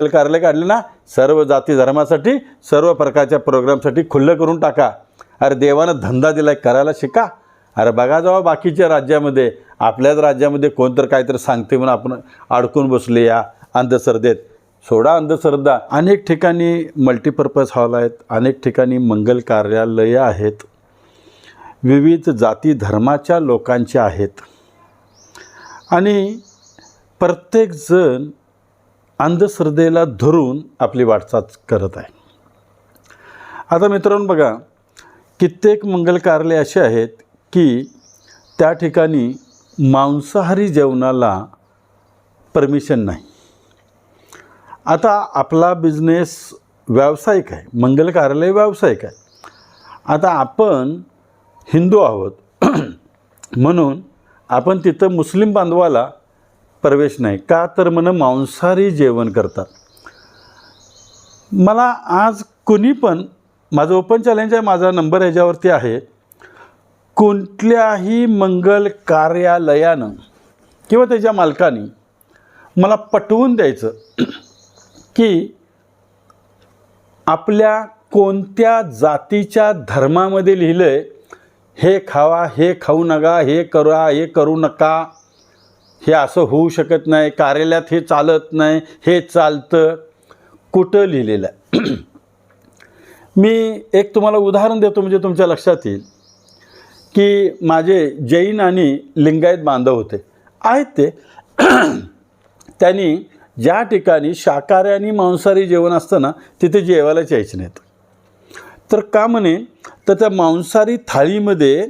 मंगल कार्यालय काढले ना सर्व जाती धर्मासाठी सर्व प्रकारच्या प्रोग्रामसाठी खुल्लं करून टाका. अरे देवानं धंदा दिलाय करायला शिका. अरे बघा जेव्हा बाकीच्या राज्यामध्ये आपल्याच राज्यामध्ये कोणतर काहीतरी सांगते म्हणून आपण अडकून बसले या अंधश्रद्धेत. सोडा अंधश्रद्धा. अनेक ठिकाणी मल्टीपर्पज हॉल आहेत अनेक ठिकाणी मंगल कार्यालयं आहेत. विविध जाती धर्माच्या लोकांच्या आहेत. आणि प्रत्येकजण अंधश्रद्धेला धरून आपली वाटचाल करत आहे. आता मित्रांनो बघा कित्येक मंगल कार्यालय असे आहेत की त्या ठिकाणी मांसाहारी जेवणाला परमिशन नाही. आता आपला बिझनेस व्यावसायिक आहे मंगल कार्यालय व्यावसायिक आहे. आता आपण हिंदू आहोत. म्हणून आपण तिथं मुस्लिम बांधवाला प्रवेश नाही. का तर म्हण मांसाहारी जेवण करतात. मला आज कुणी पण माझं ओपन चॅलेंज आहे माझा नंबर ह्याच्यावरती आहे. कोणत्याही मंगल कार्यालयानं किंवा त्याच्या मालकाने मला पटवून द्यायचं की आपल्या कोणत्या जातीच्या धर्मामध्ये लिहिलं आहे हे खावा हे खाऊ नका हे करा हे करू नका हे असं होऊ शकत नाही कार्यालयात हे चालत नाही हे चालतं. कुठं लिहिलेलं आहे? मी एक तुम्हाला उदाहरण देतो म्हणजे तुमच्या लक्षात येईल. की माझे जैन आणि लिंगायत बांधव होते. आहेत ते. त्यांनी ज्या ठिकाणी शाकाहारी आणि मांसाहारी जेवण असतं ना तिथे जेवायलाच यायचे नाहीत. तर का म्हणे? तर त्या मांसाहारी थाळीमध्ये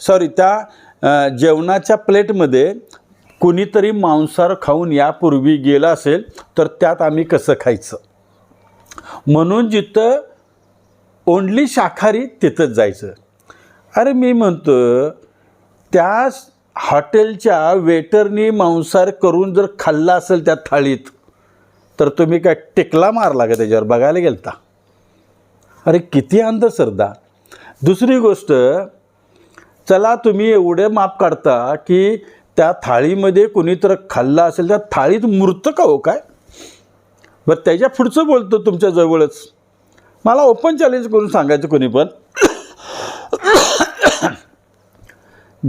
सॉरी त्या जेवणाच्या प्लेटमध्ये कुणीतरी मांसाहार खाऊन यापूर्वी गेला असेल तर त्यात आम्ही कसं खायचं? म्हणून जिथं ओनली शाकाहारी तिथंच जायचं. अरे मी म्हणतो त्या हॉटेलच्या वेटरनी मांसाहार करून जर खाल्ला असेल त्या थाळीत तर तुम्ही काय टिकला मारला का त्याच्यावर बघायला गेलता? अरे किती अंधश्रद्धा. दुसरी गोष्ट चला तुम्ही एवढे माप काढता की त्या थाळीमध्ये कोणीतर खाल्ला असेल त्या थाळीत मूर्त का हो काय? बरं त्याच्या पुढचं बोलतो तुमच्या जवळच. मला ओपन चॅलेंज करून सांगायचं कोणी पण.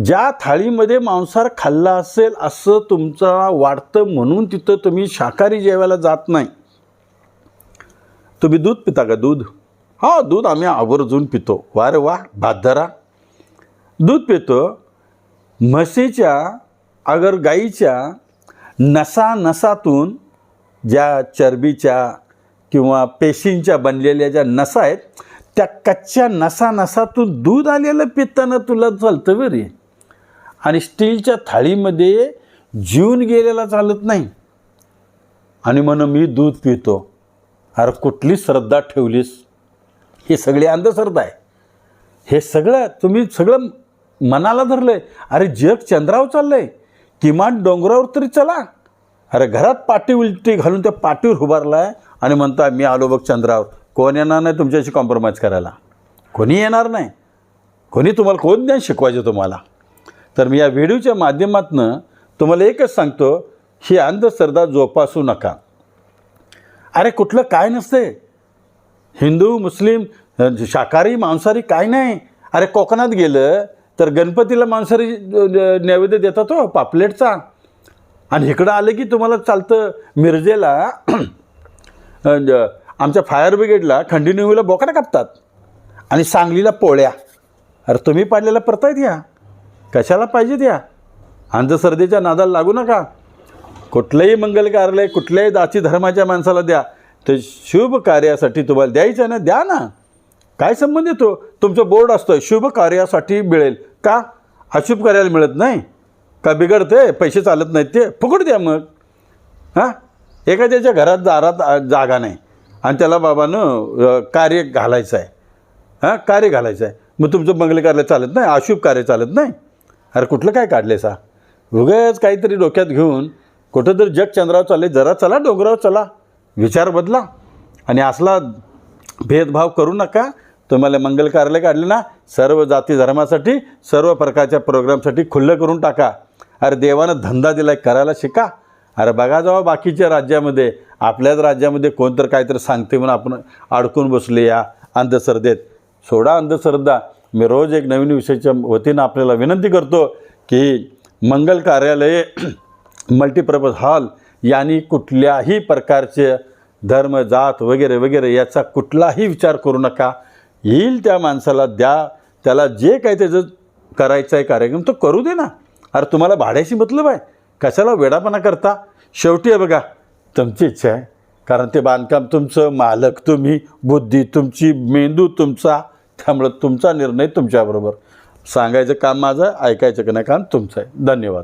ज्या थाळीमध्ये मांसाहार खाल्ला असेल असं तुमचा वाटतं म्हणून तिथं तुम्ही शाकाहारी जेवायला जात नाही. तुम्ही दूध पिता का दूध? हा दूध आम्ही आवर्जून पितो. वा रे वा भात दूध पितो. म्हशीच्या अगर गाईच्या नसा नसातून ज्या चरबीच्या किंवा पेशींच्या बनलेल्या ज्या नसा आहेत त्या कच्च्या नसा नसातून दूध आलेलं पिताना तुला चालतं बरे रे आणि स्टीलच्या थाळीमध्ये जीवन गेलेला चालत नाही. आणि म्हणून मी दूध पितो. अरे कुठली श्रद्धा ठेवलीस? हे सगळी अंधश्रद्धा आहे. हे सगळं तुम्ही सगळं मनाला धरलं आहे अरे जग चंद्रावर चाललं आहे किमान डोंगरावर तरी चला. अरे घरात पाठी उलटी घालून त्या पाठीवर उभारला आहे आणि म्हणता मी आलो बघ चंद्रावर. कोण येणार नाही तुमच्याशी कॉम्प्रोमाइज करायला? कोणी येणार नाही. कोणी तुम्हाला कोण ज्ञान शिकवायचे तुम्हाला? तर मी या व्हिडिओच्या माध्यमातून तुम्हाला एकच सांगतो ही अंधश्रद्धा जोपासू नका. अरे कुठलं काय नसते. हिंदू मुस्लिम शाकाहारी मांसाहारी काय नाही. अरे कोकणात गेलं तर गणपतीला मांसाहारी नैवेद्य देतात हो पापलेटचा. आणि इकडं आलं की तुम्हाला चालतं मिरजेला आमच्या फायर ब्रिगेडला खंडिन्यूला बोकडा कापतात आणि सांगलीला पोळ्या. अरे तुम्ही पाडलेला परतायत या. कशाला पाहिजे त्या अंधश्रद्धेच्या नादाला लागू नका. कुठलंही मंगल कार्यालय कुठल्याही जाती धर्माच्या माणसाला द्या. ते शुभ कार्यासाठी तुम्हाला द्यायचं ना? द्या ना. काय संबंध येतो? तुमचं बोर्ड असतं शुभ कार्यासाठी मिळेल. का? अशुभ कार्याला मिळत नाही? का बिघडते? पैसे चालत नाहीत ते? फुकट द्या मग. हां? एखाद्याच्या घरात दारात जागा नाही. आणि त्याला बाबानं कार्य घालायचं आहे. हां? कार्य घालायचं आहे. मग तुमचं मंगल कार्य चालत नाही अशुभ कार्य चालत नाही? अरे कुठलं काय काढले सा उगाच काहीतरी डोक्यात घेऊन कुठं तर जग चंद्रावर चालले जरा चला डोंगरावर चला. विचार बदला. आणि असला भेदभाव करू नका. तुम्हाला मंगल कार्यालय काढले ना सर्व जाती धर्मासाठी सर्व प्रकारच्या प्रोग्रामसाठी खुल्लं करून टाका. अरे देवानं धंदा दिला करायला शिका. अरे बघा जेव्हा बाकीच्या राज्यामध्ये. आपल्याच राज्यामध्ये कोणतर काहीतरी सांगते म्हणून आपण अडकून बसले या अंधश्रद्धेत. सोडा अंधश्रद्धा. मी रोज एक नवीन विषयाच्या वतीनं आपल्याला विनंती करतो की मंगल कार्यालये मल्टीपर्पज हॉल यांनी कुठल्याही प्रकारचे धर्म जात वगैरे वगैरे याचा कुठलाही विचार करू नका. येईल त्या माणसाला द्या. त्याला जे काही त्याचं करायचं आहे कार्यक्रम तो करू दे ना. अरे तुम्हाला भाड्याशी मतलब आहे. कशाला वेडापणा करता? शेवटी आहे बघा तुमची इच्छा आहे. कारण ते बांधकाम तुमचं मालक तुम्ही बुद्धी तुमची मेंदू तुमचा. त्यामुळं तुमचा निर्णय तुमच्याबरोबर. सांगायचं काम माझं ऐकायचं का नाही काम तुमचं आहे. धन्यवाद.